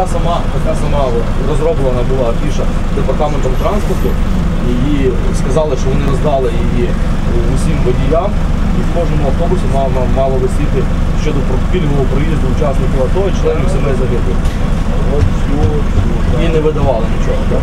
така сама, така сама розроблена була афіша департаментом транспорту. Її сказали, що вони роздали її усім водіям. І в кожному автобусі мало, мало висіти щодо пільгового проїзду учасників АТО і членів сімей загиблих. І не видавали нічого. Так?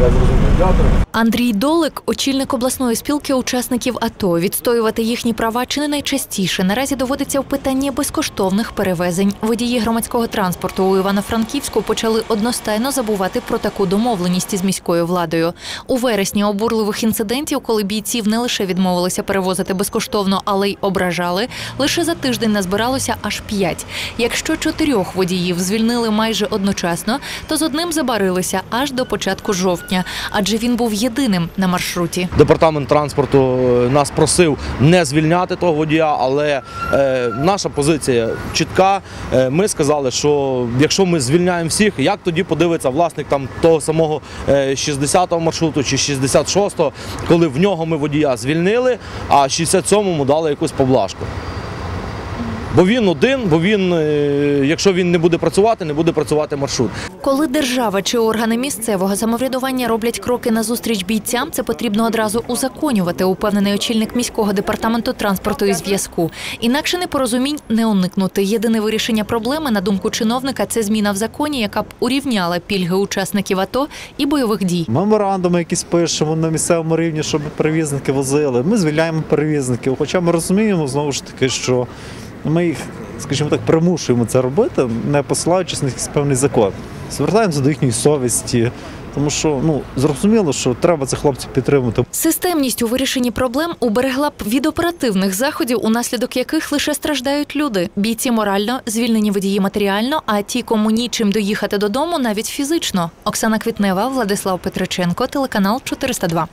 Я зрозумів. Дякую. Андрій Долик, очільник обласної спілки учасників АТО, відстоювати їхні права чи не найчастіше наразі доводиться в питанні безкоштовних перевезень. Водії громадського транспорту у Івано-Франківську почали одностайно забувати про таку домовленість із міською владою. У вересні обурливих інцидентів, коли бійців не лише відмовилися перевозити безкоштовно, але й ображали. Лише за тиждень назбиралося аж п'ять. Якщо чотирьох водіїв звільнили майже одночасно, то з одним забарилися аж до початку жовтня, адже він був єдиним на маршруті. Департамент транспорту е, нас просив не звільняти того водія, але е, наша позиція чітка. Е, ми сказали, що якщо ми звільняємо всіх, як тоді подивиться власник там того самого е, 60-го маршруту чи 66-го, коли в нього ми водія звільнили, а 67-му дали якусь поблажку. Бо він один, бо він, е, якщо він не буде працювати, не буде працювати маршрут. Коли держава чи органи місцевого самоврядування роблять кроки назустріч бійцям, це потрібно одразу узаконювати, упевнений очільник міського департаменту транспорту і зв'язку. Інакше непорозумінь не уникнути. Єдине вирішення проблеми, на думку чиновника, це зміна в законі, яка б урівняла пільги учасників АТО і бойових дій. Меморандуми якісь пишемо на місцевому рівні, щоб перевізники возили. Ми звільняємо перевізників. Хоча ми розуміємо знову ж таки, що ми їх, скажімо так, примушуємо це робити, не посилаючись на якийсь певний закон. Звертаємося до їхньої совісті, тому що ну зрозуміло, що треба цих хлопців підтримувати. Системність у вирішенні проблем уберегла б від оперативних заходів, унаслідок яких лише страждають люди. Бійці морально, звільнені водії матеріально, а ті, кому нічим доїхати додому, навіть фізично. Оксана Квітнева, Владислав Петриченко, телеканал 402.